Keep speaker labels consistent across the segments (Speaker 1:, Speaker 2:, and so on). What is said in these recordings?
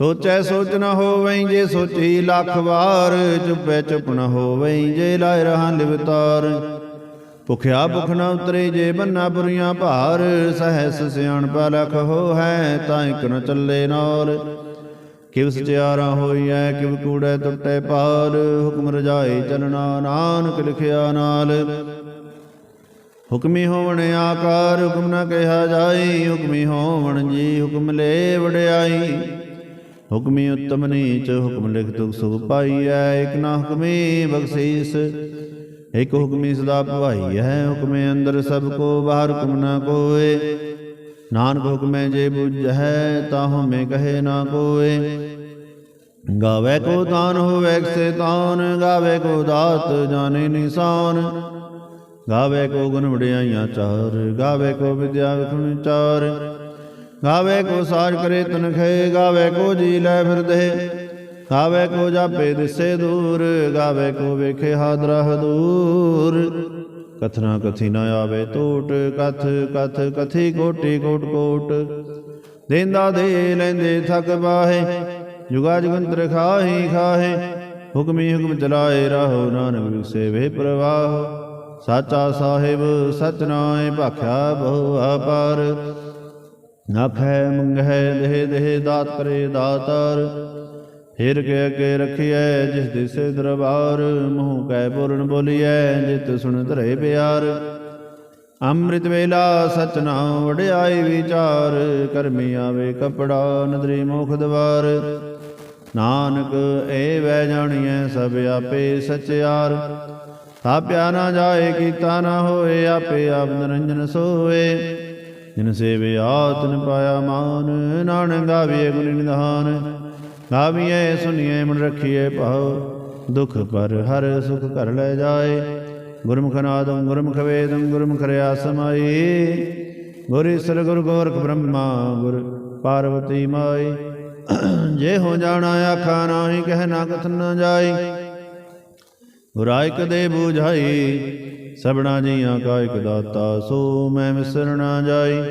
Speaker 1: ਸੋਚੈ ਸੋਚ ਨ ਹੋਵਈ ਜੇ ਸੋਚੀ ਲੱਖ ਵਾਰ, ਚੁੱਪੈ ਚੁੱਪ ਨ ਹੋਵਈ ਜੇ ਲਾਇ ਰਹਾ ਲਿਵਤਾਰ ਭੁਖਿਆ ਭੁਖ ਨ ਉਤਰੇ ਜੇ ਬੰਨਾ ਬੁਰੀਆਂ ਭਾਰ, ਸਹਸ ਸਿਆਣ ਪਾ ਲਖ ਹੋ ਹੈ ਤਾਂ ਇਕ ਨ ਚੱਲੇ ਨਾਲ ਕਿਵ ਸਚਿਆਰਾ ਹੋਈਐ, ਕਿਵ ਕੂੜੈ ਟੁੱਟੈ ਪਾਰ ਹੁਕਮ ਰਜਾਈ ਚਲਣਾ ਨਾਨਕ ਲਿਖਿਆ ਨਾਲ। ਹੁਕਮੀ ਹੋਵਣ ਆਕਾਰ, ਹੁਕਮ ਨਾ ਕਿਹਾ ਜਾਈ, ਹੁਕਮੀ ਹੋਵਣ ਜੀ ਹੁਕਮ ਲੈ ਵਡਿਆਈ। ਹੁਕਮੀ ਉਤਮ ਨੀਚ ਹੁਕਮ ਲਿਖ ਤੁਕ ਸੁਖ ਪਾਈਐ, ਇਕ ਨਾ ਹੁਕਮੀ ਬਖਸ਼ੀਸ। ਇਕ ਹੁਕਮੀ ਸਦਾ ਭਵਾਈ ਹੈ ਹੁਕਮੇ ਅੰਦਰ ਸਭ ਕੋ, ਬਾਹਰ ਹੁਕਮ ਨਾ ਕੋਏ। ਨਾਨਕ ਹੁਕਮੇ ਜੇ ਬੁਝੈ ਤਾਹੂ ਮੈਂ ਕਹੇ ਨਾ ਕੋਏ। ਗਾਵੇ ਕੋ ਦਾਨ ਹੋਵੇ ਸੇ ਤਾਨ ਗਾਵੇ ਕੋ ਦਾਤ, ਜਾਣੇ ਨਿਸ਼ਾਨ। ਗਾਵੇ ਕੋ ਗੁਣ ਵਡਿਆਈਆਂ ਚਾਰ, ਗਾਵੇ ਕੋ ਵਿਦਿਆ ਵਿਖਣ ਚਾਰ। ਗਾਵੇ ਕੋ ਸਾਜ ਕਰੇ ਤਨਖੇ ਗਾਵੇ ਕੋ ਜੀ ਲੈ ਫਿਰਦੇ। ਗਾਵੇ ਕੋ ਜਾਪੇ ਦਿਸੇ ਦੂਰ, ਗਾਵੇ ਕੋ ਵੇਖੇ ਹਾਦਰਾ ਹਦੂਰ। ਕਥਨਾ ਕਥੀ ਨਾ ਆਵੇ ਟੋਟ ਕਥ ਕਥ ਕਥੀ ਕੋਟੀ ਕੋਟ ਕੋਟ। ਦੇਂਦਾ ਦੇ ਲੈਂਦੇ ਥਕ ਬਾਹੇ ਜੁਗਾ ਜੁਗੰਤਰ ਖਾਹੀ ਖਾਹੇ। ਹੁਕਮੀ ਹੁਕਮ ਚਲਾਏ ਰਹੋ ਨਾਨਕ ਵਿਸੇ ਵੇ ਪ੍ਰਵਾਹ। ਸਾਚਾ ਸਾਹਿਬ ਸਚਨਾਏ ਭਾਖਿਆ ਬਹੁ ਅਪਾਰ ਆਖੈ ਮੰਗੈ ਦੇਹ ਦੇਹ ਦਾਤ ਕਰੇ ਦਾਤਾਰ। ਫਿਰ ਕੇ ਅਗੇ ਰਖਿਐ ਜਿਸ ਦਿਸੇ ਦਰਬਾਰ, ਮੂੰਹ ਕੈ ਪੂਰਨ ਬੋਲੀਐ ਜਿਤ ਸੁਣ ਧਰੇ ਪਿਆਰ। ਅੰਮ੍ਰਿਤ ਵੇਲਾ ਸਚ ਨਾਮ ਵਡਿਆਈ ਵਿਚਾਰ, ਕਰਮੀ ਆਵੇ ਕਪੜਾ ਨਦਰੀ ਮੁਖ ਦਵਾਰ। ਨਾਨਕ ਏ ਵੈ ਜਾਣੀਐ ਸਭ ਆਪੇ ਸਚਿਆਰ। ਥਾਪਿਆ ਨਾ ਜਾਏ, ਕੀਤਾ ਨਾ ਹੋਏ, ਆਪੇ ਆਪ ਨਿਰੰਜਨ ਸੋਏ। ਜਿਨ ਸੇਵੇ ਆਤਨ ਪਾਇਆ ਮਾਨ, ਨਾਨਕ ਗਾਵੀਏ ਗੁਣ ਨਿਧਾਨ। ਗਾਵੀਏ ਸੁਣੀਏ ਮਨ ਰੱਖੀਏ ਭਾਉ। ਦੁਖ ਪਰ ਹਰ ਸੁਖ ਕਰ ਲੈ ਜਾਏ। ਗੁਰਮੁਖ ਨਾਦੰ ਗੁਰਮੁਖ ਵੇਦੰ, ਗੁਰਮੁਖ ਰਿਆ ਸਮਾਈ ਗੁਰ ਈਸਰ, ਗੁਰ ਗੋਰਖ ਬ੍ਰਹਮਾ, ਗੁਰ ਪਾਰਵਤੀ ਮਾਈ। ਜੇ ਹੋ ਜਾਣਾ ਆਖਾ ਨਾਹੀ, ਕਹਿ ਨਾ ਕਥਨ ਨ ਜਾਈ। ਗੁਰਾਇਕ ਦੇ ਬੂਝਾਈ ਸਬਣਾ ਜੀਆਂ ਕਾ ਇਕ ਦਾਤਾ, ਸੋ ਮੈਂ ਵਿਸਰ ਨਾ ਜਾਈ।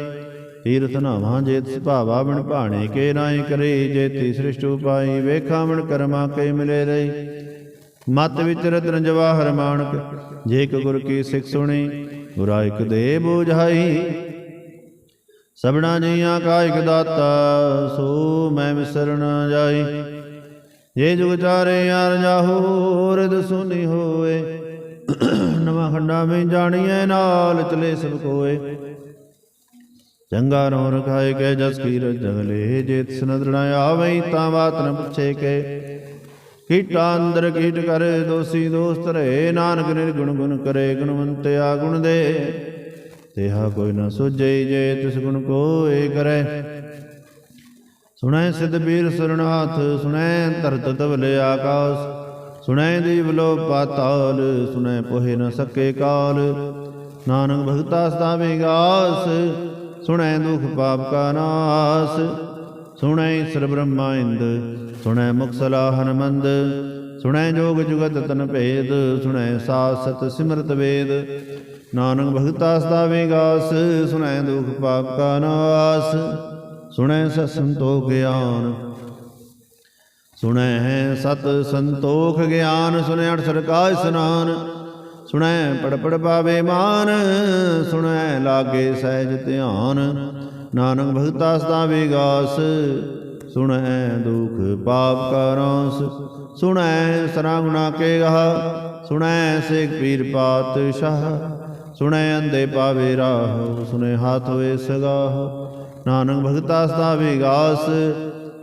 Speaker 1: ਤੀਰਥ ਨਾਵਾਂ ਜੇ ਤਿਸ ਭਾਵਾ ਬਣ ਭਾਣੇ ਕੇ ਨਾਈ ਕਰੇ। ਜੇ ਤੀ ਸ੍ਰਿਸ਼ਟ ਉਪਾਈ, ਵੇਖਾ ਮਣ ਕਰਮਾ ਕੇ ਮਿਲੇ ਰਹੀ। ਮਤ ਵਿੱਚ ਰਤਨ ਜਵਾਹਰ ਮਾਨਕ, ਜੇ ਕੋ ਗੁਰ ਕੀ ਸਿੱਖ ਸੁਣੀ ਗੁਰਾਇਕ ਦੇ ਬੂਝਾਈ ਸਬਣਾ ਜੀਆਂ ਕਾ ਇਕ ਦਾਤਾ, ਸੋ ਮੈਂ ਵਿਸਰ ਜਾਈ। ਜੇ ਜੁਗ ਚਾਰੇ ਯਾਰ ਜਾਹੂ ਰਦ ਸੁਨੀ ਹੋਏ। ਨਵਾਂ ਖੰਡਾ ਮੈਂ ਜਾਣੀਐ, ਨਾਲ ਚਲੇ ਸਭ ਕੋਏ। ਚੰਗਾ ਰੋ ਰਖਾਏ ਕੇ, ਜਸ ਕੀ ਜਗਲੇ ਜੇ ਤਿਸ ਨਦਰ ਆਵਈ, ਤਾਂ ਬਾਤ ਨ ਪੁੱਛੇ ਕੇ। ਕੀਟਾ ਅੰਦਰ ਕੀਟ ਕਰੇ, ਦੋਸੀ ਦੋਸਤ ਰਹੇ, ਨਾਨਕ ਨਿਰਗੁਣ ਗੁਣ ਕਰੇ, ਗੁਣਵੰਤਿਆ ਗੁਣ ਦੇ। ਤੇਹਾ ਕੋਈ ਨ ਸੁਝਈ ਜੇ ਤਿਸ ਗੁਣ ਕੋਏ ਕਰੇ। ਸੁਣੈ ਸਿਧ ਬੀਰ ਸਰਣਾਥ, ਸੁਣੈ ਧਰਤ ਤਵਲੇ ਆਕਾਸ। ਸੁਣੈ ਦੀਵ ਲੋ ਪਾਤਾਲ, ਸੁਣੈ ਪੋਹਿ ਨ ਸਕੇ ਕਾਲ। ਨਾਨਕ ਭਗਤਾ ਸਦਾ ਵਿਗਾਸ ਸੁਣੈ ਦੁਖ ਪਾਪ ਕਾ ਨਾਸ। ਸੁਣੈ ਈਸ਼ਰ ਬ੍ਰਹਮਾ ਇੰਦ, ਸੁਣੈ ਮੁਕਸਲਾ ਸਲਾਹ ਹਨਮੰਦ। ਸੁਣੈ ਜੋਗ ਜੁਗਤ ਤਨ ਭੇਦ, ਸੁਣੈ ਸਾਸ ਸਤ ਸਿਮਰਤ ਵੇਦ। ਨਾਨਕ ਭਗਤਾ ਸਦਾ ਵਿਗਾਸ ਸੁਣੈ ਦੁਖ ਪਾਪ ਕਾ ਨਾਸ। ਸੁਣੈ ਸਤ ਸੰਤੋਖ ਗਿਆਨ ਸੁਣੈ ਸਤ ਸੰਤੋਖ ਗਿਆਨ, ਸੁਣੈ ਅਠ ਸਰਕਾ ਇਸਨਾਨ ਸੁਣੈ ਪੜ ਪੜ ਪਾਵੇ ਮਾਨ, ਸੁਣੈ ਲਾਗੇ ਸਹਿਜ ਧਿਆਨ। ਨਾਨਕ ਭਗਤਾ ਸਦਾ ਵਿਗਾਸ ਸੁਣੈ ਦੁਖ ਪਾਪ ਕਾ ਨਾਸ ਸੁਣੈ ਸਰਾਗੁਣਾ ਕੇ ਗਹਾ, ਸੁਣੈ ਸੇਖ ਪੀਰ ਪਾਤਸ਼ਾਹ। ਸੁਣੈ ਅੰਦੇ ਪਾਵੇ ਰਾਹ, ਸੁਣੈ ਹਾਥ ਵੇ ਸਗਾਹ। ਨਾਨਕ ਭਗਤਾ ਸਦਾ ਵਿਗਾਸ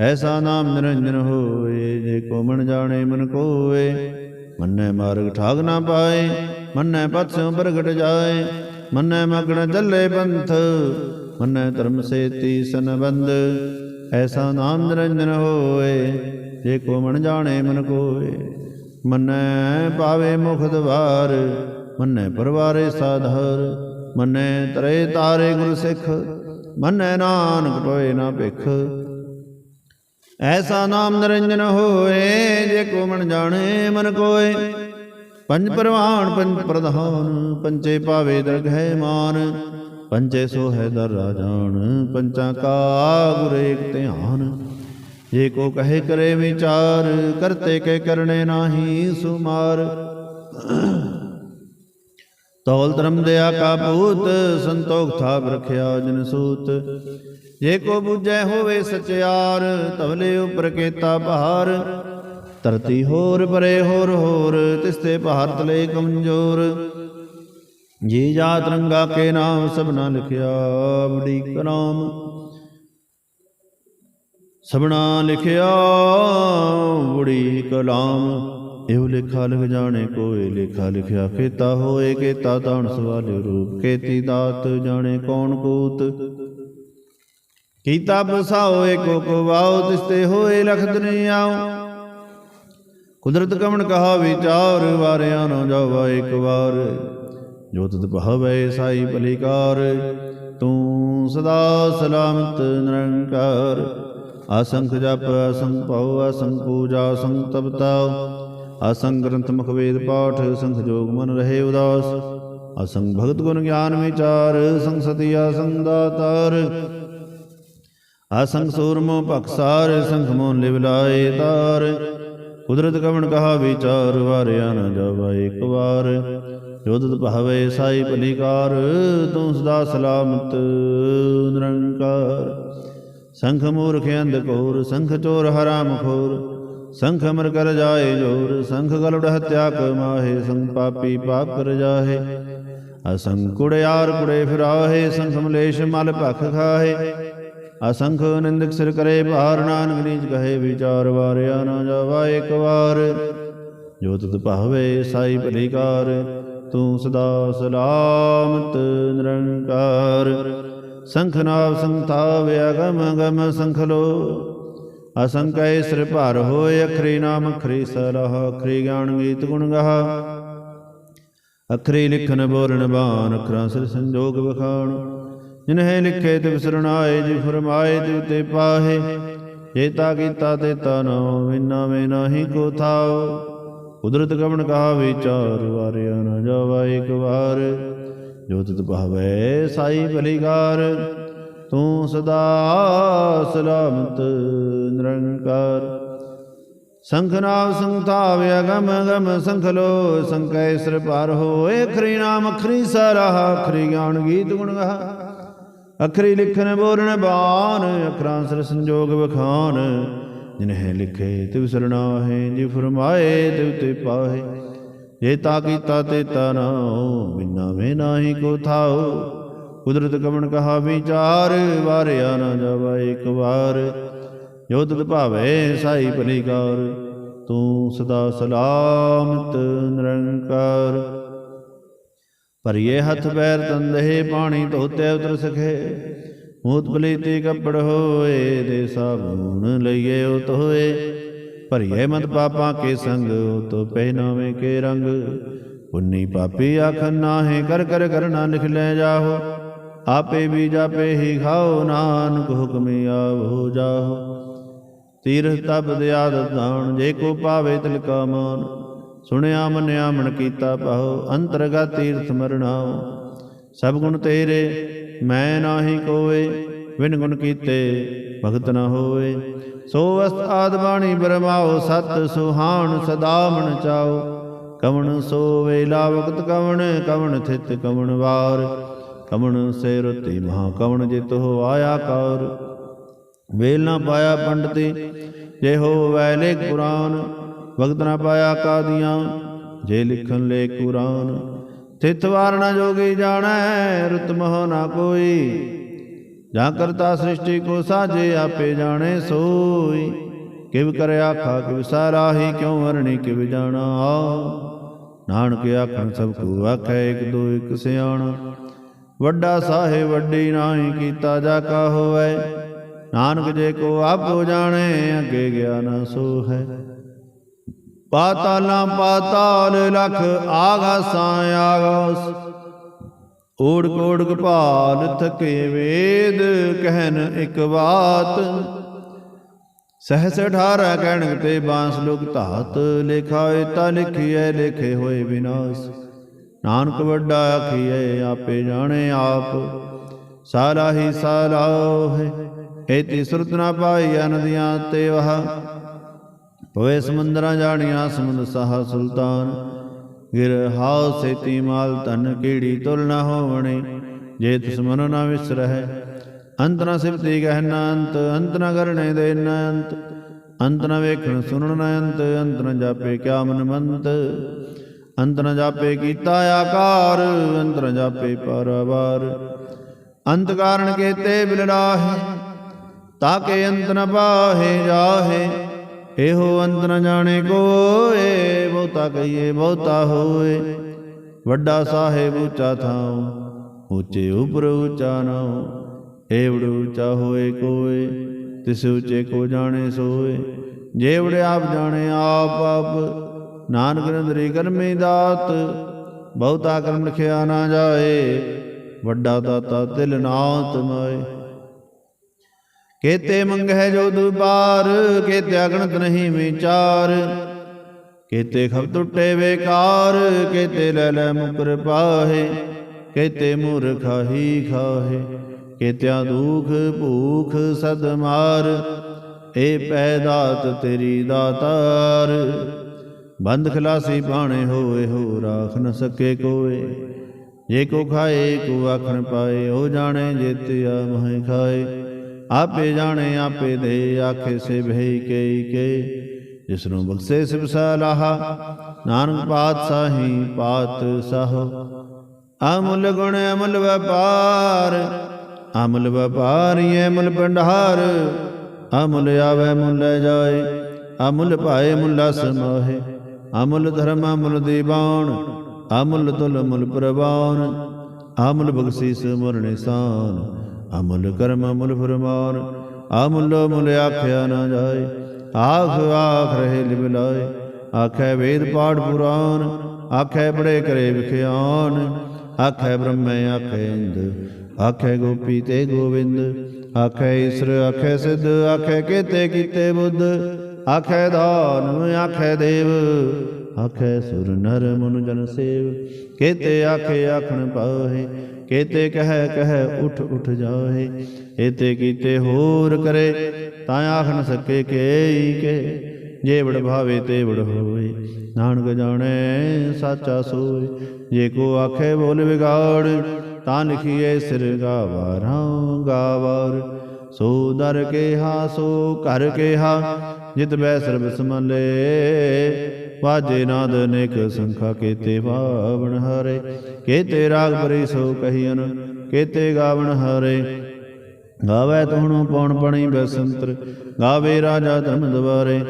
Speaker 1: ਐਸਾ ਨਾਮ ਨਿਰੰਜਨ ਹੋਏ, ਜੇ ਕੋ ਮਨ ਜਾਣੇ ਮਨ ਕੋਏ। ਮੰਨੈ ਮਾਰਗ ਠਾਗ ਨਾ ਪਾਏ, ਮੰਨੈ ਪਥ ਸਿਉ ਪ੍ਰਗਟ ਜਾਏ। ਮੰਨੈ ਮਗਣ ਚੱਲੇ ਪੰਥ, ਮੰਨੈ ਧਰਮ ਸੇਤੀ ਸੰਬੰਧ ਐਸਾ ਨਾਮ ਨਿਰੰਜਨ ਹੋਏ, ਜੇ ਕੋ ਮਨ ਜਾਣੇ ਮਨ ਕੋਏ। ਮੰਨੈ ਪਾਵੇ ਮੁਖ ਦਵਾਰ, ਮੰਨੈ ਪਰਵਾਰੇ ਸਾਧਾਰ। ਮੰਨੈ ਤਰੇ ਤਾਰੇ ਗੁਰ ਸਿੱਖ, ਮੰਨੈ ਨਾਨਕ ਟੋਏ ਨਾ ਭਿਖ। ਐਸਾ ਨਾਮ ਨਿਰੰਜਨ ਹੋਏ, ਜੇ ਕੋ ਮਨ ਜਾਣੇ, ਮਨ ਕੋਏ। ਪੰਜ ਪ੍ਰਵਾਨ, ਪੰਜ ਪ੍ਰਧਾਨ ਪੰਚੇ ਪਾਵੇ ਦਰਗਹਿ ਮਾਨ ਪੰਚੇ ਸੋ ਹੈ ਦਰ ਰਾਜਾਨ, ਪੰਚਾਂ ਕਾ ਗੁਰ ਏਕ ਧਿਆਨ। ਜੇ ਕੋ ਕਹੇ ਕਰੇ ਵਿਚਾਰ, ਕਰਤੇ ਕੇ ਕਰਨੇ ਨਾਹੀ ਸੁਮਾਰ। ਤੌਲ ਧਰਮ ਦਿਆ ਕਾ ਪੂਤ, ਸੰਤੋਖ ਥਾਪ ਰਖਿਆ ਜਨ ਸੂਤ। ਜੇ ਕੋ ਬੁਝੈ ਹੋਵੇ ਸਚਿਆਰ ਤਵਲੇ ਉਪਰ ਕੇਤਾ ਬਹਾਰ। ਧਰਤੀ ਹੋਰ, ਪਰੇ ਹੋਰ ਹੋਰ, ਤਿਸਤੇ ਭਾਰਤ ਲੈ ਕਮਜੋਰ। ਜੀ ਜਾਤ ਰੰਗਾ ਕੇ ਨਾਮ, ਸਭਨਾ ਲਿਖਿਆ ਬੜੀ ਕਰਾਮ ਸਭਨਾ ਲਿਖਿਆ ਬੜੀ ਕਲਾਮ ਇਹੋ ਲੇਖਾ ਲਿਖ ਜਾਣੇ ਕੋਏ ਲੇਖਾ ਲਿਖਿਆ ਕੀਤਾ ਹੋਏ, ਕੀਤਾ ਤਾਣ ਸਵਾਲੇ ਰੂਪ, ਕੇਤੀ ਦਾਤ ਜਾਣੇ ਕੌਣ ਕੂਤ। ਕੀਤਾ ਬਸਾਓ ਏਕੋ ਕੋ ਤਿਸਤੇ ਹੋਏ ਲਖਤ ਨਹੀਂ ਕੁਦਰਤ ਕਵਣ ਕਹਾ ਵਿਚਾਰ, ਵਾਰਿਆ ਨਾ ਜਾਵਾ ਇੱਕ ਵਾਰ। ਜੋ ਤਤ ਭਾਵੈ ਸਾਈ ਭਲੀਕਾਰ ਤੂੰ ਸਦਾ ਸਲਾਮਤ ਨਿਰੰਕਾਰ। ਅਸੰਖ ਜਪ, ਅਸੰਖ ਭਉ, ਅਸੰਖ ਪੂਜਾ, ਅਸੰਖ ਤਪਤਾ ਅਸੰਖ ਗ੍ਰੰਥ, ਮੁਖ ਵੇਦ, ਪਾਠ ਸੰਖ ਜੋਗ ਮਨ ਰਹੇ ਉਦਾਸ। ਅਸੰਖ ਭਗਤ ਗੁਣ ਗਿਆਨ ਵਿਚਾਰ ਸੰਖ ਸਤੀ ਅਸੰਖ ਦਾਤਾਰ ਅਸੰਖ ਭਖਸਾਰ ਸੰਖ ਮੋਨ ਲਿਵ ਲਾਏ ਤਾਰ। ਕੁਦਰਤ ਕਵਣ ਕਹਾ ਵਿਚਾਰ, ਵਾਰਿਆ ਨਾ ਜਾਵਾ ਇੱਕ ਵਾਰ। ਜੋਦਤ ਭਾਵੇ ਸਾਈ ਭਲੀਕਾਰ, ਤੂੰ ਸਦਾ ਸਲਾਮਤ, ਨਿਰੰਕਾਰ। ਸੰਖ ਮੂਰਖ ਅੰਧ ਕੋਰ ਸੰਖ ਚੋਰ ਹਰਾਮ ਖੋਰ ਸੰਖ ਅਮਰ ਕਰ ਜਾਏ ਜੋਰ, ਸੰਖ ਗਲੜ ਹਤਿਆ ਕਮਾਹੇ ਸੰਖ ਪਾਪੀ ਪਾਪ ਕਰ ਜਾਹੇ। ਅਸੰਖ ਕੁੜਿਆਰ ਕੁੜੇ ਫਿਰਾਹੇ ਸੰਖ ਮਲੇਸ਼ ਮਲ ਭਖ ਖਾਹੇ। ਅਸੰਖ ਨਿੰਦਕ ਸਿਰ ਕਰੇ ਭਾਰ ਨਾਨਕ ਨੀਚ ਕਹੇ, ਵਿਚਾਰ ਵਾਰਿਆ ਨਾ ਜਾਵਾ ਇੱਕ ਵਾਰ। ਜੋ ਤਤ ਭਾਵੇ ਸਾਈ ਭਲੀਕਾਰ ਤੂੰ ਸਦਾ ਸਲਾਮਤ ਨਿਰੰਕਾਰ। ਸੰਖ ਨਾਵ ਅਗਮ ਗਮ ਸੰਖਲੋ ਅਸੰਕੈ ਸਿਰ ਭਾਰ ਹੋਇ ਅਖਰੀ ਨਾਮ ਅਖਰੀ ਸਲਾਹ, ਅਖਰੀ ਗਿਆਨ ਗੀਤ ਗੁਣ ਗਾਹ। ਅਖਰੀ ਲਿਖਨ ਬੋਲਣ ਬਾਣ, ਅਖਰਾਂ ਸਿਰ ਸੰਜੋਗ ਵਖਾਣ। ਜਿਨਹੇ ਲਿਖੇ ਤੇ ਵਿਸਰਣਾਏ, ਜੀ ਫਰਮਾਏ ਤੇ ਉਤੇ ਪਾਹੇ ਜੇਤਾ ਕੀਤਾ ਤੇ ਤਨੋ ਵਿਨਾ ਮੇ ਨਾਹੀ ਕੋ ਥਾਓ। ਕੁਦਰਤ ਕਵਣ ਕਹਾ ਵਿਚਾਰ ਵਾਰਿਆ ਨਾ ਜਾਵਾ ਇੱਕ ਵਾਰ। ਜੋ ਤਤ ਭਾਵੈ, ਸਾਈ ਭਲੀਕਾਰ ਤੂੰ ਸਦਾ ਸਲਾਮਤ ਨਿਰੰਕਾਰ। ਸੰਖ ਨਾਮ ਸੰਤਾਵ ਅਗਮ ਅਗਮ ਸੰਖ ਲੋ, ਸੰਕੈ ਸਿਰ ਪਾਰ ਹੋਏ, ਖਰੀ ਨਾਮ ਅਖਰੀ ਸਰਾਹ ਅਖਰੀ ਗਿਆਨ ਗੀਤ ਗੁਣ ਗਾ ਅਖਰੀ ਲਿਖਣ ਬੋਲਣ ਬਾਣ, ਅਖਰਾਂ ਸਰ ਸੰਜੋਗ ਵਖਾਨ ਜਿਨਹਿ ਲਿਖੇ ਤਿਵ ਸਰਣਾ ਹੈ ਫਰਮਾਏ ਤਿਵ ਤੇ ਪਾਹੇ। ਜੇ ਤਾ ਕੀਤਾ ਤੇ ਤਾ ਬਿਨਾ ਵੇ ਨਾਹੀ ਕੋ ਥਾਉ ਕੁਦਰਤ ਕਵਣ ਕਹਾ ਵਿਚਾਰ, ਵਾਰਿਆ ਨਾ ਜਾਵਾ ਇੱਕ ਵਾਰ। ਜੋ ਤਤ ਭਾਵੇ ਸਾਈ ਭਲੀਕਾਰ, ਤੂੰ ਸਦਾ ਸਲਾਮਤ ਨਿਰੰਕਾਰ। ਭਰੀਏ ਹੱਥ ਪੈਰ ਤੰਦੇ ਪਾਣੀ ਧੋਤੇ ਉਤਰ ਸਖੇ। ਮੂਤ ਬਲੀਤੀ ਕੱਪੜ ਹੋਏ ਦੇ ਸਾਬੂਨ ਲਈਏ ਉਤ ਹੋਏ। ਭਰੀਏ ਮਤ ਪਾਪਾਂ ਕੇ ਸੰਗ ਤੋ ਪਹਿਨਾਵੇਂ ਕੇ ਰੰਗ। ਪੁੰਨੀ ਪਾਪੀ ਆਖਨ ਨਾਹੇ, ਕਰ ਕਰ ਕਰਨਾ ਲਿਖ ਲੈ ਜਾਹੋ। ਆਪੇ ਵੀ ਜਾਪੇ ਹੀ ਖਾਓ, ਨਾਨਕ ਹੁਕਮੇ ਆਵੋ ਜਾਹੋ। ਤੀਰਥ ਤਬ ਦਿਆਦ ਦਾਣ ਜੇ ਕੋ ਪਾਵੇ ਤਿਲ ਕਾ ਮਾਨ। ਸੁਣਿਆ ਮੰਨਿਆ ਮਨ ਕੀਤਾ ਪਾਉ ਅੰਤਰਗਾ ਤੀਰਥ ਮਰਣਾਉ ਸਭ ਗੁਣ ਤੇਰੇ, ਮੈਂ ਨਾਹੀ ਕੋਏ ਵਿਨ ਗੁਣ ਕੀਤੇ ਭਗਤ ਨ ਹੋਏ। ਸੋ ਅਸਤ ਆਦ ਬਾਣੀ ਬਰਮਾਓ, ਸਤ ਸੁਹਾਣ ਸਦਾ ਮਨ ਚਾਓ। ਕਵਣ ਸੋ ਵੇਲਾ ਵਕਤ ਕਵਣ ਕਵਣ ਥਿਤ ਕਵਣ ਵਾਰ। ਕਵਣ ਸੇ ਰੁਤੀ ਮਹਾ ਕਵਣ ਜਿਤ ਹੋ ਆਇਆ ਕੌਰ। ਵੇਲ ਨਾ ਪਾਇਆ ਪੰਡਤੀ, ਜੇ ਹੋ ਵੈਲੇ ਕੁਰਾਨ ਵਕਤ ਨਾ ਪਾਇਆ ਕਾਦੀਆਂ, ਜੇ ਲਿਖਣ ਲੈ ਕੁਰਾਨ, ਤਿਥ ਵਾਰ ਨ ਜੋਗੀ ਜਾਣੈ, ਰੁਤ ਮੋਹ ਨਾ ਕੋਈ। ਜਾਂ ਕਰਤਾ ਸ੍ਰਿਸ਼ਟੀ ਕੋ ਸਾਜੇ ਆਪੇ ਜਾਣੇ ਸੋਈ। ਕਿਵ ਕਰਿ ਆਖਾ, ਕਿਵ ਸਾਰਾਹੀ ਕਿਉ ਵਰਣੀ, ਕਿਵ ਜਾਣਾ? ਨਾਨਕ ਆਖਣ, ਸਭ ਕੋ ਆਖੈ, ਇਕ ਦੋ, ਇਕ ਸਿਆਣਾ। ਵੱਡਾ ਸਾਹਿਬ, ਵੱਡੀ ਨਾਹੀ, ਕੀਤਾ ਜਾ ਕਾ ਹੋਵੇ। ਨਾਨਕ ਜੇ ਕੋ ਆਪੋ ਜਾਣੇ, ਅੱਗੇ ਗਿਆ ਨਾ ਸੋ ਹੈ ਪਾਤਾਲਾਂ ਪਾਤਾਲ ਲਖ ਆਗਾਸਾਂ ਆਗਾਸ। ਓੜ ਕੋੜ ਕਪਾਲ ਥਕੇ ਵੇਦ ਕਹਿਨ ਇੱਕ ਬਾਤ। ਸਹਸ 18 ਕਹਿਣ ਤੇ ਬਾਂਸ ਲੋਕ ਧਾਤ ਲਿਖਾ ਤਾ ਲਿਖੀਐ, ਲਿਖੇ ਹੋਏ ਵਿਨਾਸ਼ ਨਾਨਕ ਵੱਡਾ ਆਖੀਐ, ਆਪੇ ਜਾਣੇ ਆਪ। ਸਾਰਾ ਹੀ ਸਾਰਾ ਹੈ ਏਤੀ ਸੁਰਤ ਨਾ ਪਾਈ ਨਦੀਆਂ ਤੇ ਵਹ। ਹੋਏ ਸਮੁੰਦਰਾਂ ਜਾਣੀਆਂ ਸਮੁੰਦ ਸਾਹ ਸੁਲਤਾਨ। ਗਿਰ ਹਾਉ ਸੇਤੀ ਮਾਲ ਤਨ ਕੀੜੀ ਤੁਲ ਨਾ ਹੋਵਣੇ, ਜੇ ਤਿਸ ਮਨ ਨਾ ਵਿਸਰਹਿ। ਅੰਤ ਨਾ ਸਿਫਤੀ ਕਹਿਣਾ ਅੰਤ ਅੰਤ ਨਾ ਕਰਨੇ ਦੇ ਨ ਅੰਤ। ਅੰਤ ਨ ਵੇਖਣ ਸੁਣਨ ਨ ਅੰਤ ਅੰਤ ਨ ਜਾਪੇ ਕਿਆ ਮਨ ਮੰਤ। ਅੰਤ ਨਾ ਜਾਪੇ ਕੀਤਾ ਆਕਾਰ, ਅੰਤ ਨਾ ਜਾਪੇ ਪਰਵਾਰ। ਅੰਤ ਕਾਰਨ ਕੇਤੇ ਬਿਲਰਾਹੇ ਤਾਕੇ ਅੰਤ ਨਾ ਪਾਹੇ ਜਾਹੇ। ਇਹੋ ਅੰਤ ਨ ਜਾਣੇ ਕੋਏ, ਬਹੁਤਾ ਕਹੀਏ ਬਹੁਤਾ ਹੋਏ। ਵੱਡਾ ਸਾਹਿਬ ਉੱਚਾ ਥਾਉ, ਉੱਚੇ ਉਪਰ ਉੱਚਾ ਨਾਉ। ਏਵੜ ਉੱਚਾ ਹੋਏ ਕੋਏ, ਤਿਸ ਉੱਚੇ ਕੋ ਜਾਣੇ ਸੋਏ। ਜੇਵੜ ਆਪ ਜਾਣੇ ਆਪ ਆਪ, ਨਾਨਕ ਨੰਦਰੀ ਕਰਮੀ ਦਾਤ। ਬਹੁਤਾ ਕਰਮ ਲਿਖਿਆ ਨਾ ਜਾਏ, ਵੱਡਾ ਦਾਤਾ ਤਿਲ ਨਾਤ ਮਾਏ। ਕੇਤੇ ਮੰਗਹਿ ਜੋ ਦੁਬਾਰ ਕੇਤੇ ਅਗਣਤ ਨਹੀਂ ਵਿਚਾਰ। ਕੇਤੇ ਖਬ ਟੁੱਟੇ ਵੇਕਾਰ, ਕੇਤੇ ਲੈ ਲੈ ਮੁਕਰ ਪਾਹੇ। ਕੇਤੇ ਮੂਰਖਾਹੀ ਖਾਹੇ, ਕੇਤਿਆਂ ਦੁਖ ਭੂਖ ਸਦ ਮਾਰ। ਏ ਪੈਦਾਤ ਤੇਰੀ ਦਾਤਾਰ। ਬੰਦ ਖਲਾਸੀ ਬਾਣੇ ਹੋਏ ਹੋ ਰਾਖ ਨ ਸਕੇ ਕੋਏ। ਜੇ ਕੋ ਖਾਏ, ਕੋ ਆਖਣ ਪਾਏ, ਉਹ ਜਾਣੇ ਜੇਤਿਆ ਮਹਿ ਖਾਏ। ਆਪੇ ਜਾਣੇ, ਆਪੇ ਦੇ, ਆਖੇ ਸੇ ਭਈ ਕੇ ਕੇ। ਜਿਸ ਨੂੰ ਬਖਸ਼ੇ ਸਿਵ ਸਲਾਹਾ, ਨਾਨਕ ਪਾਤਸ਼ਾਹੀ ਪਾਤ ਸਾਹ। ਅਮੁੱਲ ਗੁਣ, ਅਮੁੱਲ ਵਪਾਰ, ਅਮਲ ਵਪਾਰੀ, ਅਮੁੱਲ ਭੰਡਾਰ। ਅਮੁੱਲ ਆਵੇ, ਮੁੱਲ ਜਾਏ, ਅਮੁੱਲ ਭਾਏ, ਮੁੱਲਾ ਸਮੋਹੇ ਅਮੁੱਲ ਧਰਮ, ਅਮੁੱਲ ਦੀਵਾਨ, ਅਮੁੱਲ ਤੁਲ ਮੁੱਲ ਪ੍ਰਵਾਨ। ਅਮੁੱਲ ਬਖਸ਼ੀਸ ਮੁਰ ਨਿਸ਼ਾਨ ਅਮੁੱਲ ਕਰਮ ਅਮੁੱਲ ਫਰਮਾਨ ਅਮੁੱਲ ਮੁੱਲ ਆਖਿਆ ਨਾ ਜਾਏ, ਆਖ ਆਖ ਰਹੇ ਲਿਬਲਾਏ ਆਖੇ ਵੇਦ ਪਾਠ ਪੁਰਾਨ, ਆਖੈ ਬੜੇ ਕਰੇ ਵਿਖਿਆਨ, ਆਖੈ ਬ੍ਰਹਮੈ ਆਖੈ ਇੰਦ, ਆਖੈ ਗੋਪੀ ਤੇ ਗੋਵਿੰਦ, ਆਖੈ ਈਸ਼ਰ, ਆਖੈ ਸਿੱਧ, ਆਖੈ ਕੀਤੇ ਕੀਤੇ ਬੁੱਧ, ਆਖੈ ਦਾਨ, ਆਖੈ ਦੇਵ ਆਖੇ ਸੁਰ ਨਰ ਮਨ ਜਨ ਸੇਵ। ਕੇਤੇ ਆਖੇ ਆਖਣ ਪਾਹੇ, ਕੇਤੇ ਕਹਿ ਕਹਿ ਉਠ ਉਠ ਜਾਹੇ। ਏਤੇ ਕੀਤੇ ਹੋਰ ਕਰੇ, ਤਾਂ ਆਖ ਸਕੇ ਕੇਈ ਕੇ। ਜੇ ਵੜ ਭਾਵੇ ਤੇ ਵਡ ਹੋਏ ਨਾਨਕ ਜਾਣੇ ਸਾਚਾ ਸੋਏ, ਜੇ ਕੋ ਆਖੇ ਬੋਲ ਵਿਗਾੜ, ਤਾਂ ਲਿਖੀਏ ਸਿਰ ਗਾਵਾਰਾਂ ਗਾਵਾਰ। ਸੋ ਦਰ ਕੇਹਾ, ਸੋ ਘਰ ਕੇਹਾ, ਜਿਤ ਬੈ ਸਰਬ ਸਮਲੇ ਵਾਜੇ ਨਾਦ ਅਨੇਕ ਸੰਖਾ ਕੇਤੇ ਭਾਵਨ ਹਰੇ, ਕੇਤੇ ਰਾਗ ਪਰੀ ਸੋ ਕਹੀਨ ਕੇਤੇ ਗਾਵਨ ਹਰੇ। ਗਾਵੇ ਤੁਹਣੂ ਪਉਣ ਪਣੀ ਬਸੰਤਰ, ਗਾਵੇ ਰਾਜਾ ਧਰਮ ਦਵਾਰੇ।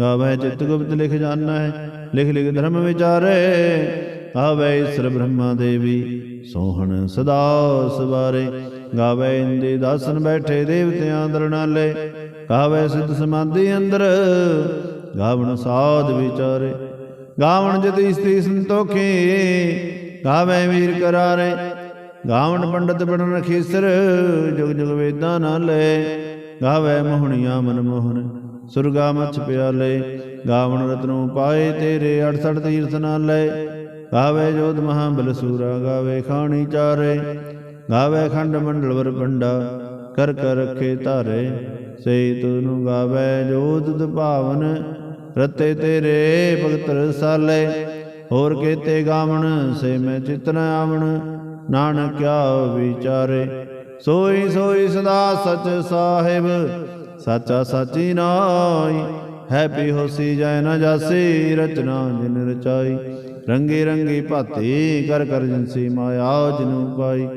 Speaker 1: ਗਾਵੇ ਚਿਤ ਗੁਪਤ ਲਿਖ ਜਾਣਾ ਹੈ ਲਿਖ ਲਿਖ ਧਰਮ ਵਿਚਾਰੇ। ਗਾਵੇ ਈਸ਼ਰ ਬ੍ਰਹਮਾ ਦੇਵੀ, ਸੋਹਣ ਸਦਾ ਸਵਾਰੇ। ਗਾਵੇ ਇੰਦੇ ਦਾਸਨ ਬੈਠੇ ਦੇਵਤਿਆਂ ਦਰਨਾਲੇ ਗਾਵੇ ਸਿੱਧ ਸਮਾਧੀ ਅੰਦਰ ਗਾਵਣ ਸਾਧ ਵਿਚਾਰੇ। ਗਾਵਣ ਜਤ ਇਸਤਰੀ ਸੰਤੋਖੀ, ਗਾਵੇ ਵੀਰ ਕਰਾਰੇ। ਗਾਵਣ ਪੰਡਤ ਬਣ ਰਖੀਸਰ ਜੁਗ ਜੁਗ ਵੇਦਾਂ ਨਾਲੇ ਗਾਵੇ ਮੋਹਣੀਆਂ ਮਨ ਮੋਹਨ, ਸੁਰਗਾ ਮਛ ਪਿਆਲੇ। ਗਾਵਣ ਰਤਨੋਂ ਪਾਏ ਤੇਰੇ 68 ਤੀਰਥ ਨਾਲੇ ਗਾਵੇ ਜੋਧ ਮਹਾ ਬਲਸੂਰਾ ਗਾਵੇ ਖਾਣੀ ਚਾਰੇ। ਗਾਵੇ ਖੰਡ ਮੰਡਲ ਵਰ ਪੰਡਾ, ਕਰ ਕਰ ਰਖੇ ਧਾਰੇ। ਸੇ ਤੂੰ ਗਾਵੇ ਜੋਤ ਭਾਵਨ ਰਤੇ ਤੇਰੇ ਭਗਤ ਰਸਾਲੇ ਹੋਰ ਕੇਤੇ ਗਾਵਣ ਸੇ ਮੈਂ ਚਿਤਨ ਆਵਣ, ਨਾਨਕ ਕਿਆ ਵਿਚਾਰੇ। ਸੋਈ ਸੋਈ ਸਦਾ ਸਚ ਸਾਹਿਬ, ਸਾਚਾ ਸਾਚੀ ਨਾਈ ਹੈ ਪੀ ਹੋਸੀ ਜੈ ਨ ਜਾਸੀ, ਰਚਨਾ ਜਿਨ ਰਚਾਈ। ਰੰਗੀ ਰੰਗੀ ਭਾਤੀ ਕਰ ਕਰ ਜਿਨਸੀ ਮਾਇਆ ਜਿਨੂ ਪਾਈ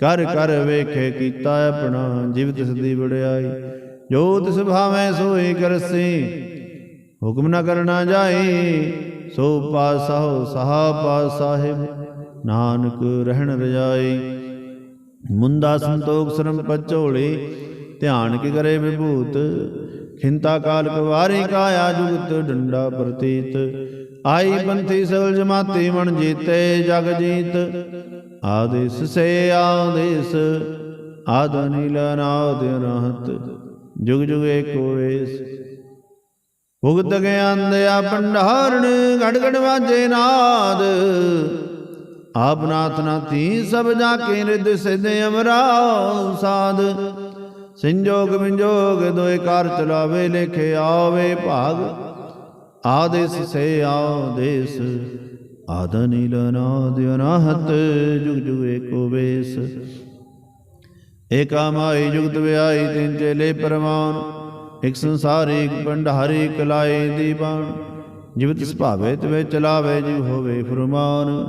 Speaker 1: ਕਰ ਕਰ ਵੇਖੇ ਕੀਤਾ ਆਪਣਾ, ਜਿਵ ਤਿਸ ਦੀ ਵਡਿਆਈ। ਜੋ ਤਿਸ ਭਾਵੇਂ ਸੋਈ ਕਰਸੀ ਹੁਕਮ ਨਾ ਕਰਨਾ ਜਾਈ ਸੋ ਪਾਸਹੁ ਸਹਾ ਪਾਸ ਸਾਹਿਬ ਨਾਨਕ ਰਹਿਣ ਰਜਾਈ ਮੁੰਦਾ ਸੰਤੋਖ ਸਰਮ ਪਚੋਲੇ, ਧਿਆਨ ਕੇ ਕਰੇ ਵਿਭੂਤ, ਖਿੰਤਾ ਕਾਲ ਕਵਾਰੀ ਕਾਇਆ ਜੁਗਤ, ਡੰਡਾ ਪ੍ਰਤੀਤ। ਆਈ ਪੰਥੀ ਸਗਲ ਜਮਾਤੀ ਮਨ ਜੀਤੇ ਜਗ ਜੀਤ। ਆਦੇਸ ਸੇ ਆਦੇਸ, ਆਦ ਨੀਲ ਨਾਦ ਅਨਹਤ ਜੁਗ ਜੁਗ ਏਕੋ ਵੇਸ ਭੁਗਤ ਗਿਆੰਦਿਆ ਭੰਡਾਰਣ ਘੜ ਘੜ ਵਾਜੇ ਨਾਦ। ਆਪ ਨਾਥ ਨਾਥੀ ਸਭ ਜਾ ਕੇ ਰਿਦ ਸਿਧ ਅਮਰਾ ਸਾਧ। ਸੰਜੋਗ ਵਿੰਜੋਗ ਦੋਏ ਕਾਰ ਚਲਾਵੇ, ਲੇਖੇ ਆਵੇ ਭਾਗ। ਆਦੇਸ ਸੇ ਆਦੇਸ, ਆਦ ਨਾਦ ਅਨਾਹਤ, ਜੁਗ ਜੁਗ ਏਕੋ ਵੇਸ। ਏਕਾ ਮਾਈ ਜੁਗਤ ਵਿਆਈ ਤਿੰਨ ਚੇਲੇ ਪਰਮਾਨ ਇਕ ਸੰਸਾਰੀ ਇਕ ਭੰਡਾਰੀ ਇਕ ਲਾਏ ਦੀਵਾਨ। ਜਿਵ ਤਿਸ ਭਾਵੇ ਤਵੇ ਚਲਾਵੇ, ਜਿਵ ਹੋਵੇ ਫਰਮਾਨ।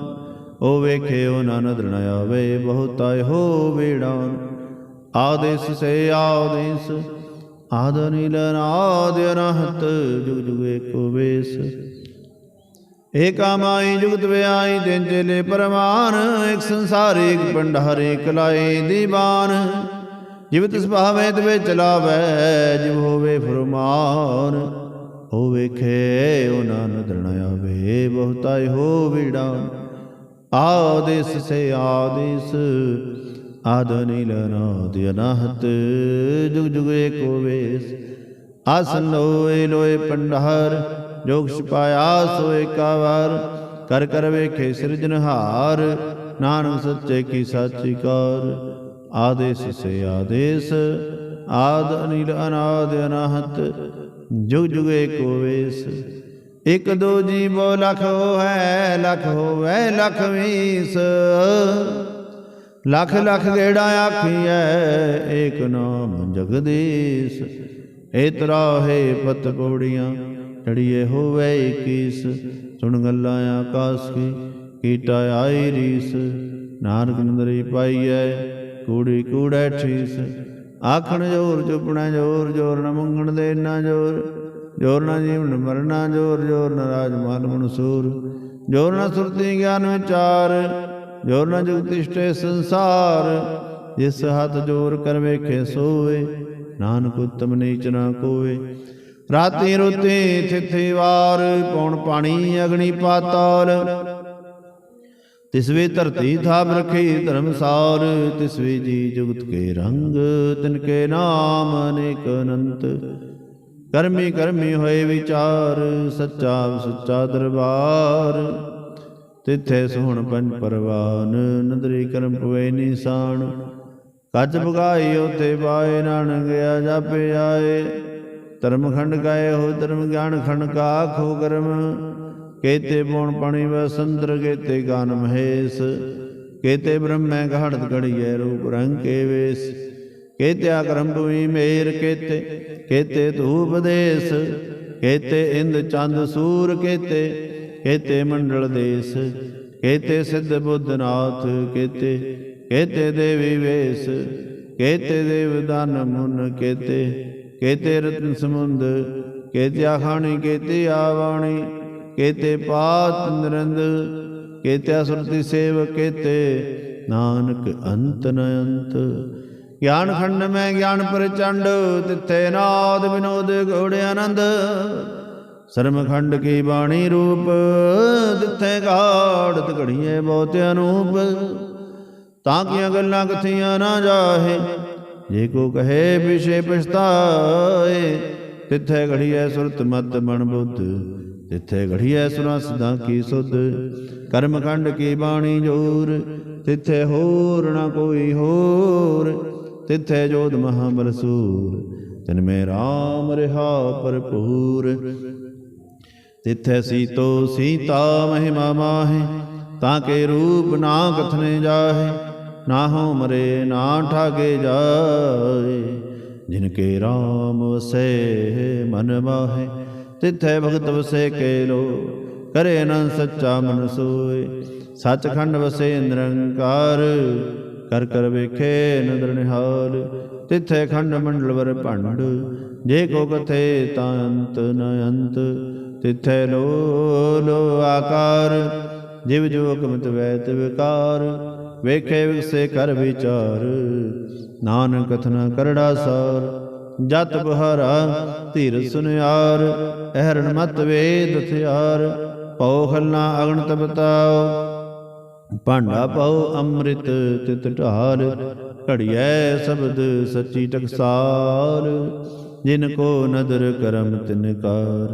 Speaker 1: ਉਹ ਵੇਖੇ ਉਹ ਨਨਦ ਨ ਆਵੇ, ਬਹੁਤਾ ਹੋ ਵੇੜਾਨ। ਆਦੇਸ ਸੇ ਆਦੇਸ ਆਦ ਨੀਲ ਨਾਦ ਅਨਹਤ, ਜੁਗ ਜੁਗ ਏਕੋ ਵੇਸ। ਏਕਾ ਮਾਈ ਜੁਗਤ ਵਿਆਈ ਦਿਨ ਚੇਲੇ ਪਰਮਾਨ ਇਕ ਸੰਸਾਰੀ ਇਕ ਭੰਡਾਰੀ ਇਕ ਲਾਏ ਦੀਵਾਨ। ਜਿਵ ਤਿਸ ਭਾਵੇ ਤਵੇ ਚਲਾਵੇ, ਜਿਵ ਹੋਵੇ ਫਰਮਾਨ ਹੋ ਵੇਖੇ ਉਹਨਾਂ ਨਾਨਦ ਨ ਆਵੇ, ਬਹੁਤਾ ਹੋ ਵੀੜਾ। ਆਦੇਸ ਸੇ ਆਦੇਸ, ਆਦ ਨੀਲ ਨਾਦ ਜੁਗ ਜੁਗ ਏਕੋ ਵੇਸ ਆਸਨ ਲੋਏ ਲੋਏ ਪੰਡਹਰ, ਜੋਗ ਛਪਾਇਆ ਸੋ ਏਕਾ ਕਰ ਕਰ ਵੇਖੇ ਸਿਰਜਨਹਾਰ, ਨਾਨਕ ਸੱਚੇ ਕੀ ਸਾਚੀ ਕਾਰ। ਆਦੇਸ ਸੇ ਆਦੇਸ, ਆਦ ਅਨਿਲ ਅਨਾਦ ਅਨਾਹਤ, ਜੁਗ ਜੁਗ ਏਕੋ ਵੇਸ। ਇਕ ਦੋ ਜੀਵੋ ਲਖ ਹੈ ਲਖ ਹੋਵੇ, ਲਖ ਵੀਸ ਲਖ ਲਖ ਗੇੜਾ ਆਖੀਐ, ਏਕ ਨਾਮ ਜਗਦੀਸ਼। ਏਤਰਾ ਹੈ ਪਤ ਪੌੜੀਆਂ, ਟੜੀਏ ਹੋਵੇ 21 ਸੁਣ ਗੱਲਾਂ ਆਕਾਸ ਕੀ, ਕੀਟਾ ਆਈ ਰੀਸ। ਨਾਨਕ ਨਦਰੀ ਪਾਈਐ ਕੂੜੀ ਕੂੜੈ ਠੀਸ ਆਖਣ ਜੋਰ ਚੁਪਣਾ ਜੋਰ ਜੋਰ ਨ ਮੰਗਣ ਦੇ ਨਾ ਜੋਰ। ਜੋਰ ਨ ਜੀਵਨ ਮਰਨਾ ਜੋਰ ਜੋਰ ਨ ਰਾਜ ਮਾਲ ਮਨਸੂਰ। ਜੋਰ ਨ ਸੁਰਤੀ ਗਿਆਨ ਵਿਚਾਰ, ਜੋਰ ਨ ਜੁਗਤਿਸ਼ਟੇ ਸੰਸਾਰ। ਜਿਸ ਹੱਥ ਜੋਰ ਕਰ ਵੇਖੇ ਸੋਏ ਨਾਨਕ ਉਤਮ ਨੀਚ ਨਾ ਕੋਏ ਰਾਤੀ ਰੁਤੀ ਥਿਥੀ ਵਾਰ ਪੌਣ ਪਾਣੀ ਅਗਣੀ ਪਾਤਾਲ। ਤਿਸਵੇ ਧਰਤੀ ਥਾਪ ਰਖੀ ਧਰਮਸਾਰ ਤਿਸਵੇ ਜੀ ਜੁਗਤ ਕੇ ਰੰਗ ਤਿਨ ਕੇ ਨਾਮ ਅਨੇਕ ਅਨੰਤ। ਕਰਮੀ ਕਰਮੀ ਹੋਏ ਵਿਚਾਰ ਸੱਚਾ ਸੁੱਚਾ ਦਰਬਾਰ। ਤਿੱਥੇ ਸੋਹਣ ਪੰਜ ਪਰਵਾਨ ਨਦਰੀ ਕਰਮ ਪਵੇ ਨਿਸ਼ਾਨ। ਕੱਜ ਬਗਾਈ ਉਤੇ ਬਾਏ ਨਾਨ ਗਿਆ ਜਾਪੇ ਆਏ ਧਰਮ ਖੰਡ ਗਾਏ ਹੋ ਧਰਮ ਗਿਆਨ ਖੰਡ ਕਾ ਆਖੋ ਕਰਮ। ਕੇਤੇ ਬੋਣ ਪਣੀ ਵਸੰਦਰ ਕੇਤੇ ਗਾਨ ਮਹੇਸ਼। ਕੇਤੇ ਬ੍ਰਹਮੈ ਘੜਤ ਘੜੀਐ ਰੂਪ ਰੰਗ ਕੇ ਵੇਸ। ਕੇਤੇ ਆਕਰਮ ਭੂਮੀ ਮੇਰ ਕੇਤੇ ਕੇਤੇ ਧੂਪ ਦੇਸ ਕੇਤੇ ਇੰਦ ਚੰਦ ਸੂਰ ਕੇਤੇ ਕੇਤੇ ਮੰਡਲ ਦੇਸ। ਕੇਤੇ ਸਿੱਧ ਬੁੱਧਨਾਥ ਕੇਤੇ ਕੇਤੇ ਦੇਵੀ ਵੇਸ। ਕੇਤੇ ਦੇਵ ਦਾਨ ਮੁਨ ਕੇਤੇ ਕੇਤੇ ਰਤਨ ਸਮੁੰਦ। ਕੇਤੇ ਆਖਾਣੀ ਕੇਤੇ ਆਵਾਣੀ ਕੇਤੇ ਪਾਤ ਨਿਰੰਦ, ਕੇਤੇ ਸੁਰਤੀ ਸੇਵ ਕੇਤੇ ਨਾਨਕ ਅੰਤ ਨ ਅੰਤ। ਗਿਆਨ ਖੰਡ ਮੈਂ ਗਿਆਨ ਪ੍ਰਚੰਡ, ਤਿੱਥੇ ਨਾਦ ਵਿਨੋਦ ਗੋੜ ਆਨੰਦ। ਸਰਮ ਖੰਡ ਕੀ ਬਾਣੀ ਰੂਪ, ਤਿੱਥੇ ਗਾੜਤ ਘੜੀਏ ਬਹੁਤ ਅਨੂਪ। ਤਾਂ ਕੀਆਂ ਗੱਲਾਂ ਕਥੀਆਂ ਨਾ ਜਾਹੇ, ਜੇ ਕੋ ਕਹੇ ਵਿਸ਼ੇ ਪਛਤਾਏ, ਤਿੱਥੇ ਘੜੀਐ ਸੁਰਤ ਮਤ ਮਨ ਬੁੱਧ। ਤਿੱਥੇ ਘੜੀਐ ਸੁਨਾ ਸਦਾ ਕੀ ਸੁਧ, ਕਰਮ ਖੰਡ ਕੀ ਬਾਣੀ ਜੋਰ, ਤਿੱਥੇ ਹੋਰ ਨਾ ਕੋਈ ਹੋਰ, ਤਿੱਥੇ ਜੋਧ ਮਹਾ ਬਲਸੂਰ ਤਿਨ ਮੇ RAM ਰਹਾ ਭਰਪੂਰ। ਤਿੱਥੇ ਸੀਤੋ ਸੀਤਾ ਮਹਿਮਾ ਮਾਹੇ, ਤਾਂ ਕੇ ਰੂਪ ਨਾ ਕਥਨੇ ਜਾਹੇ, ਨਾ ਹੋ ਮਰੇ ਨਾ ਠਾਗੇ ਜਾਏ। ਜਿਨ ਕੇ RAM ਵਸੈ ਮਨ ਮਾਹੇ ਤਿਥੈ ਭਗਤ ਵਸੇ ਕੇ ਲੋ ਕਰੇ ਅਨੰਦ ਸੱਚਾ ਮਨ ਸੋਏ। ਸੱਚਖੰਡ ਵਸੇ ਨਿਰੰਕਾਰ, ਕਰ ਕਰ ਵੇਖੇ ਨਦਰ ਨਿਹਾਲ। ਤਿਥੈ ਖੰਡ ਮੰਡਲ ਵਰ ਭੰਡ, ਜੇ ਕੋ ਕਥੇ ਤਾਂ ਅੰਤ ਨ ਅੰਤ। ਤਿੱਥੇ ਲੋ ਲੋ ਆਕਾਰ, ਜਿਵ ਜੋ ਕਮਤ ਵੈਤ ਵਿਕਾਰ। ਵੇਖੇ ਵਿਸੇ ਕਰ ਵਿਚਾਰ, ਨਾਨਕ ਕਥਨ ਕਰੜਾ ਸਾਰ। ਜਤ ਬਹਾਰਾ, ਧੀਰ ਸੁਨਿਆਰ ਅਹਰਣ ਮਤ ਵੇਦ ਹਥਿਆਰ, ਪਉ ਖਲਨਾ ਅਗਣਤ ਬਤਾਓ ਭਾਂਡਾ ਪਾਉ ਅੰਮ੍ਰਿਤ ਤਿਤ ਢਾਲ, ਘੜੀਐ ਸ਼ਬਦ ਸੱਚੀ ਟਕਸਾਰ ਜਿਨ ਕੋ ਨਦਰ ਕਰਮ ਤਿਨ ਕਾਰ,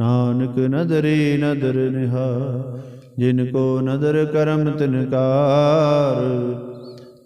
Speaker 1: ਨਾਨਕ ਨਦਰੀ ਨਦਰ ਨਿਹਾਰ। ਜਿਨ ਕੋ ਨਦਰ ਕਰਮ ਤਿਨ ਕਾਰ